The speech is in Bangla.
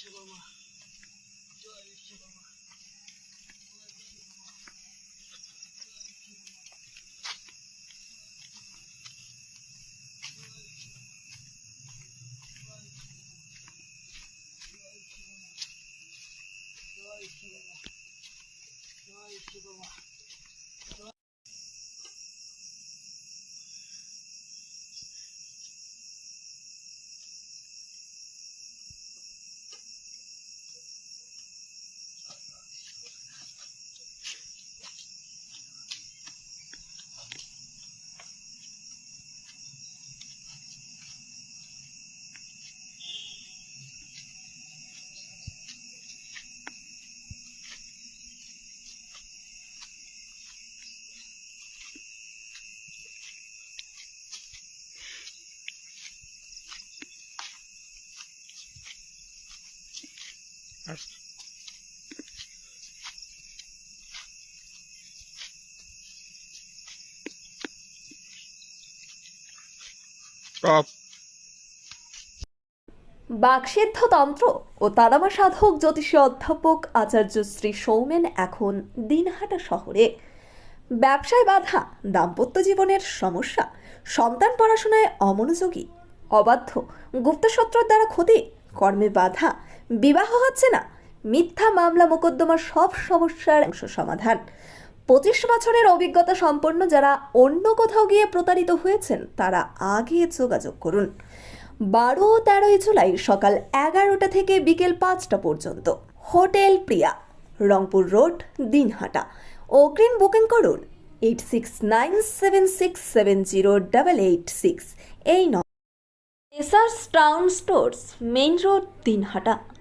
शिवमा जय शिवमा বাকসিদ্ধ তন্ত্র ও তারামা সাধক জ্যোতিষী অধ্যাপক আচার্য শ্রী সৌমেন এখন দিনহাটা শহরে। ব্যবসায় বাধা, দাম্পত্য জীবনের সমস্যা, সন্তান পড়াশোনায় অমনোযোগী, অবাধ্য, গুপ্তশত্রুর দ্বারা ক্ষতি, কর্মে বাধা বিবাহ হচ্ছে না, মিথ্যা মামলা মোকদ্দমার সব সমস্যার অংশ সমাধান। পঁচিশ বছরের অভিজ্ঞতা সম্পন্ন যারা অন্য কোথাও গিয়ে প্রতারিত হয়েছেন, তারা আগে যোগাযোগ করুন। বারো তেরোই জুলাই সকাল এগারোটা থেকে বিকেল পাঁচটা পর্যন্ত। Hotel Priya, Rangpur road, Dinhata. অগ্রিম বুকিং করুন eight six nine seven six seven zero double eight six. এই ন Essars town stores main road, Dinhata.